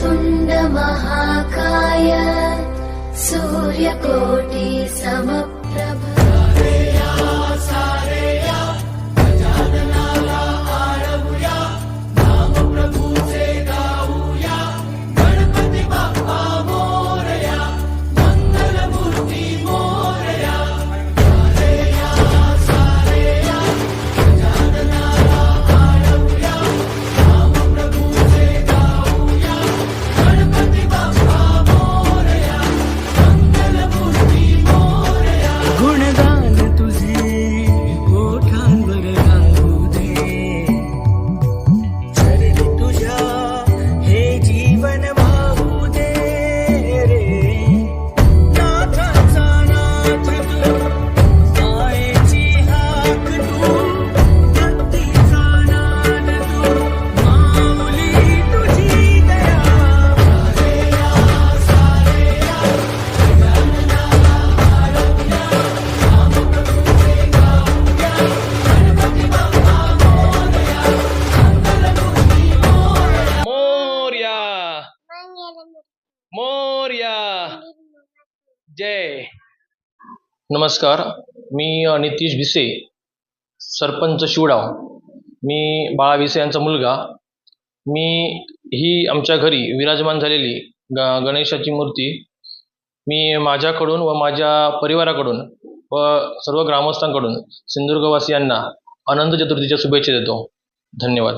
पुण्डमहाकाय सूर्यकोटि समप् मोर्या। जय। नमस्कार मी नितीश भिसे सरपंच शिवडाव. मी बाळा विसे यांचा मुलगा. मी ही आमच्या घरी विराजमान झालेली ग गणेशाची मूर्ती. मी माझ्याकडून व माझ्या परिवाराकडून व सर्व ग्रामस्थांकडून सिंधुदुर्गवासियांना अनंत चतुर्थीच्या शुभेच्छा देतो. धन्यवाद.